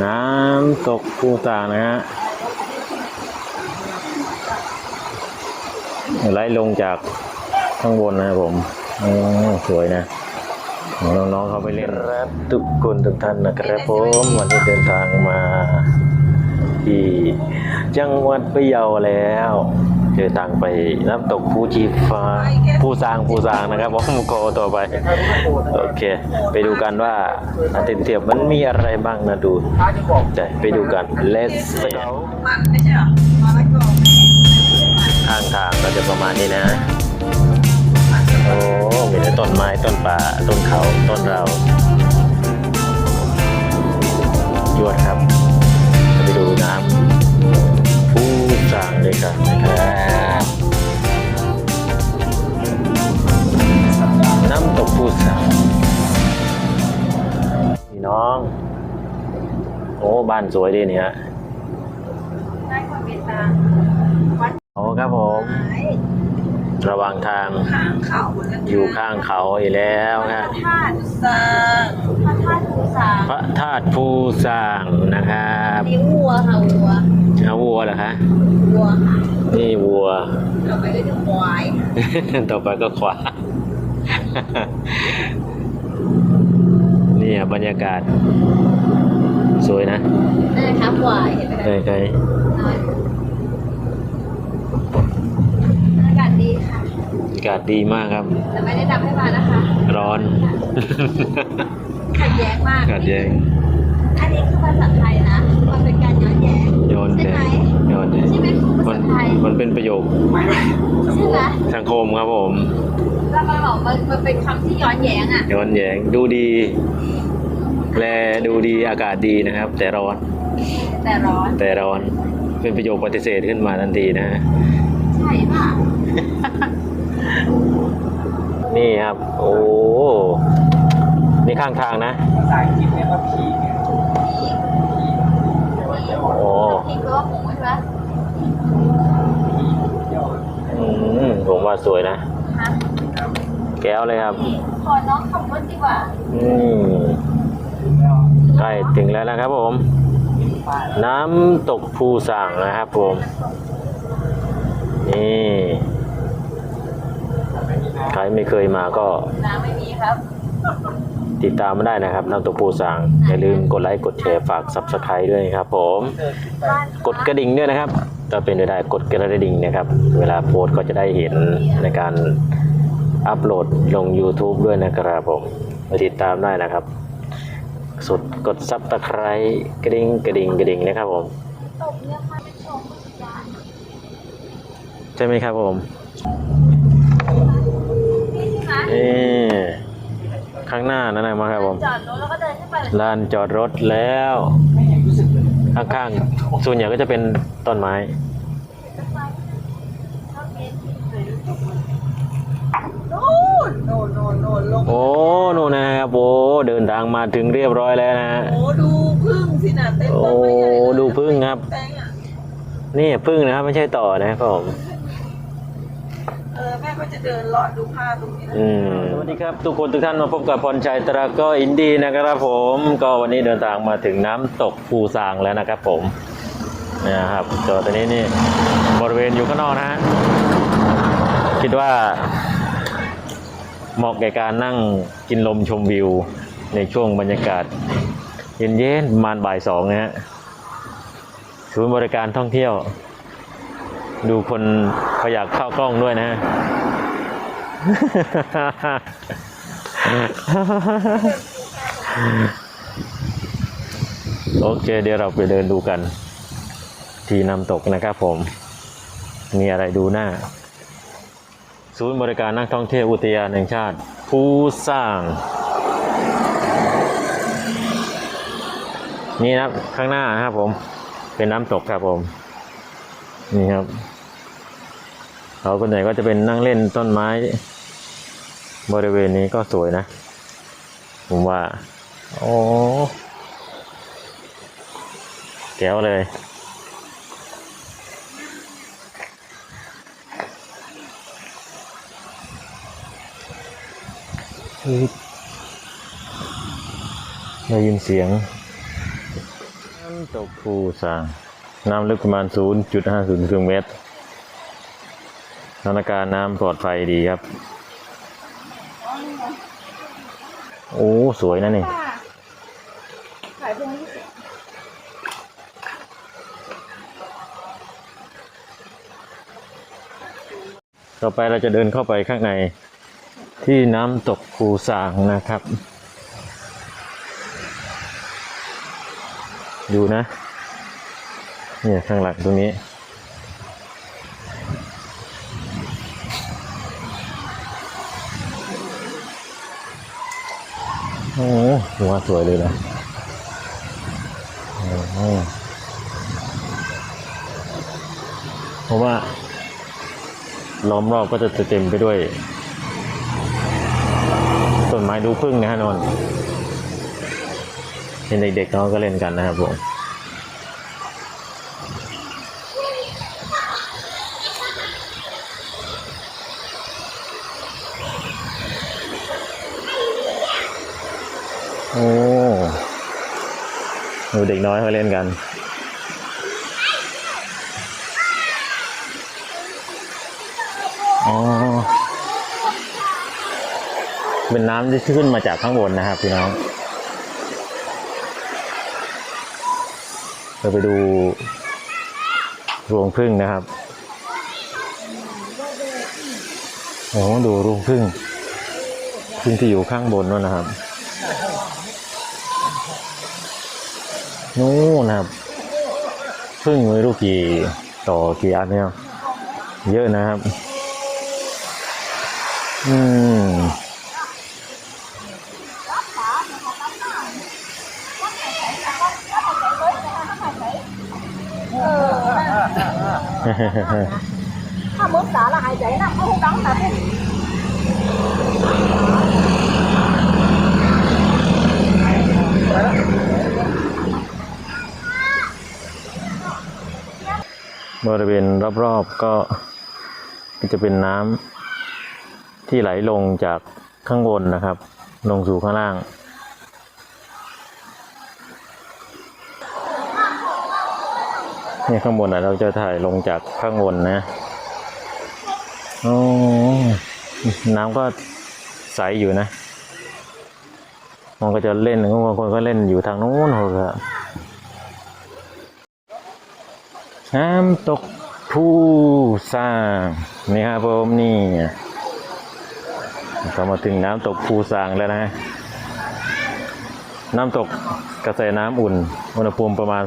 น้ำตกภูตานะฮะไล่ลงจากข้างบนนะครับผมโอ้สวยนะน้องๆเขาไปเล่นครับทุกคนทุกท่านนะครับผมวันนี้เดินทางมาที่จังหวัดพะเยาแล้ว เดินทางไปน้ำตกภูชีฟ้าภูซางภูซางนะครับผมโกต่อไป โอเค ไปดูกันว่าอาทิตย์เทียบมันมีอะไรบ้างนะดูใจไปดูกัน let's go มันไม่ใช่เราแล้วก็ข้างทางก็จะประมาณนี้นะ โอ้มีต่ต้นไม้ต้นป่าต้นเขาต้น น้อง โอ้บ้านสวยดีเนี่ยได้ความเมตตาวัดโอ้ครับผม ไม้ระหว่างทางข้างเขาเหมือนกันอยู่ข้างเขาอีกแล้วพคระรับธาตุสร้างพระธาตุภูสางพระธาตุภูสร้างนะครับนี่วัวค่ะวัวเอาวัวเหรอคะวัวค่ะนี่วัว ต่อไปก็จะควาย ต่อไปก็ขวา นี่ครับบรรยากาศ สวยนะนั่นนะคะควายเห็นไหมเคยเคยน้อยอากาศดีค่ะบรรยากาศดีมากครับ แต่ไม่ได้ดำให้มานะคะร้อน ขัดแย้งมากขัดแย้งอันนี้คือภาษาไทยนะ มันเป็นการย้อนแย้งย้อนใช่แย้ไหมงย้อนแย้งใช่ไหมครูภามัษานไทย มันเป็นประโยคใช่ไหมสังคมครับผม แล้วมันบอกมันมันเป็นคำที่ย้อนแย้งอะ ย้อนแย้งดูดี แลดูดีอากาศดีนะครับ แต่ร้อน แต่ร้อน แต่ร้อน เป็นประโยคปฏิเสธขึ้นมาทันทีนะใช่ป่ะ นี่ครับ โอ้นี่ข้างทางนะภาษาอังกฤษเรียกว่าผีเนี่ยโอ้พี่ก็ว่าหมูใช่ไหมอืมผมว่าสวยนะฮะแก้วเลยครับ ขอน้องขับรถดีกว่า อืม ใกล้ถึงแล้วนะครับผม น้ำตกภูสั่งนะครับผม นี่ ใครไม่เคยมาก็ น้ำไม่มีครับ ติดตามมาได้นะครับน้ำตกภูสั่งอย่าลืมกดไลค์กดแชร์ฝาก subscribe ด้วยนะครับผมบ้านกดกระดิ่งด้วยนะครับถ้าเป็นไปได้กดกระดิ่งนะครับ เวลาโพสต์ก็จะได้เห็นในการอัปโหลดลง YouTube ด้วยนะครับผมมาติดตามได้นะครับ สุดกดซับตะไคร้กระดิ่งกระดิ่งกระดิ่งนะครับผมตกเนี่ยค่ะเป็นชมพุทธยาใช่ไหมครับผมนี่ข้างหน้านั่นนะมาครับผมลานจอดรถแล้ว ข้างๆส่วนใหญ่ก็จะเป็นต้นไม้ โน่น โน่นโน่นโน่นลงโอ้นู่นนะครับโอ้เดินทางมาถึงเรียบร้อยแล้วนะฮะ โอ้ดูพึ่งสินะเต็มต้นไม้ใหญ่เลยโอ้ดูพึ่งครับแตงอะนี่พึ่งนะครับไม่ใช่ต่อนะครับผม เออแม่ก็จะเดินเลาะดูผ้าตรงนี้นะ อืมสวัสดีครับทุกคนทุกท่านมาพบกับพรชัยตราก็อินดีนะครับผม ก็วันนี้เดินทางมาถึงน้ำตกภูซางแล้วนะครับผมนะครับจอดตอนนี้นี่บริเวณอยู่ข้างนอกนะฮะคิดว่า เหมาะแก่การนั่งกินลมชมวิว ในช่วงบรรยากาศ เย็นๆประมาณบ่ายสองนะฮะศูนย์บริการท่องเที่ยว ดูคนขยากเข้ากล้องด้วยนะฮะโอเค เดี๋ยวเราไปเดินดูกัน ที่น้ำตกนะครับผม มีอะไรดูหน้า ศูนย์บริการนักท่องเที่ยวอุทยานแห่งชาติภูสร้าง นี่นะครับข้างหน้านะครับผมเป็นน้ำตกครับผม นี่ครับเขาคนไหนก็จะเป็นนั่งเล่นต้นไม้ บริเวณนี้ก็สวยนะ ผมว่า โอ้แก้วเลย ได้ยินเสียงำตกภูสาง น้ำลึกประมาณ 0.50กิโลเมตรสถานการณ์น้ำปลอดภัยดีครับ โอ้ สวยนะนี่ขายพวงนี้ต่อไปเราจะเดินเข้าไปข้างใน ที่น้ำตกภูสางนะครับ ดูนะ เนี่ยข้างหลังตรงนี้ โอ้โหหัวสวยเลยนะเพราะว่าล้อมรอบก็จะเต็มไปด้วย ต้นไม้ดูพึ่งนะฮะนนท์เห็นเด็กๆเขาก็เล่นกันนะครับผมโอ้ดูเด็กน้อยเขาเล่นกัน เป็นน้ำที่ขึ้นมาจากข้างบนนะครับพี่น้องเราไปดูรวงพึ่งนะครับโอ้ดูรวงพึ่งพึ่งที่อยู่ข้างบนนั่นนะครับ นู่นนะครับพึ่งไม่รู้กี่ต่อกี่อันเนี่ยเยอะนะครับ อืม ถ้า muốn xả là hải giấy nằm không đóng là thế บริเวณรอบๆก็จะเป็นน้ำที่ไหลลงจากข้างบนนะครับ ลงสู่ข้างล่าง นี่ข้างบนอะ เราจะถ่ายลงจากข้างบนนะโอ้น้ำก็ใสอยู่นะ มันก็จะเล่นบางคนก็เล่นอยู่ทางนู้นครับน้ำตกผู้สร้างนี่ครับผมนี่ก็มาถึงน้ำตกภูสางแล้วนะ น้ำตกกระแสน้ำอุ่น อุณหภูมิประมาณ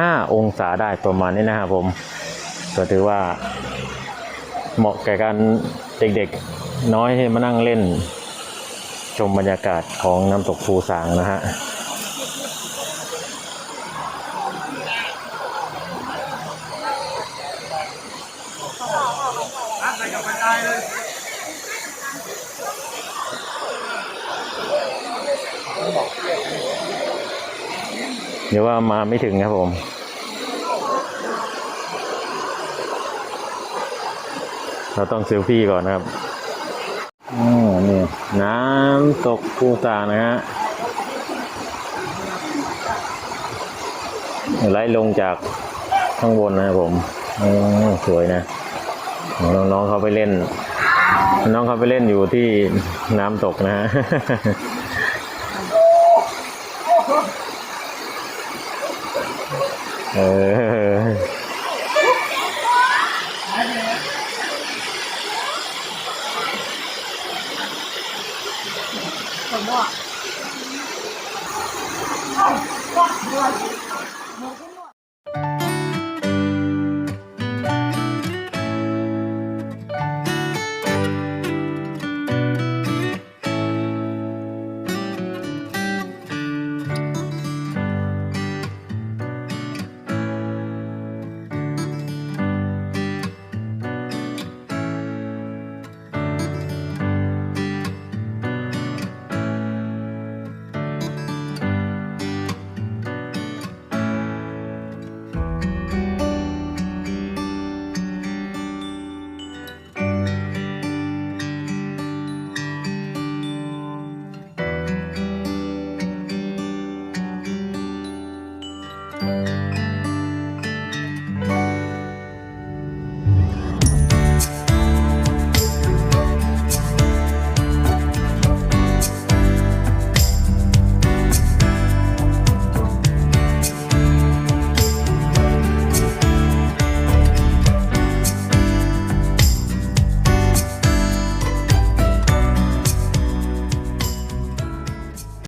5 องศาได้ประมาณนี้นะครับผม ก็ถือว่า เหมาะแก่การเด็กๆน้อยให้มานั่งเล่น ชมบรรยากาศของน้ำตกภูสางนะฮะ เดี๋ยวว่ามาไม่ถึงครับผมเราต้องเซลฟี่ก่อนนะครับอ๋อนี่น้ำตกภูตานะฮะไหลลงจากข้างบนนะครับผมอ๋อสวยนะ น้องๆเขาไปเล่น น้องเขาไปเล่นอยู่ที่น้ำตกนะฮะ เออ什么？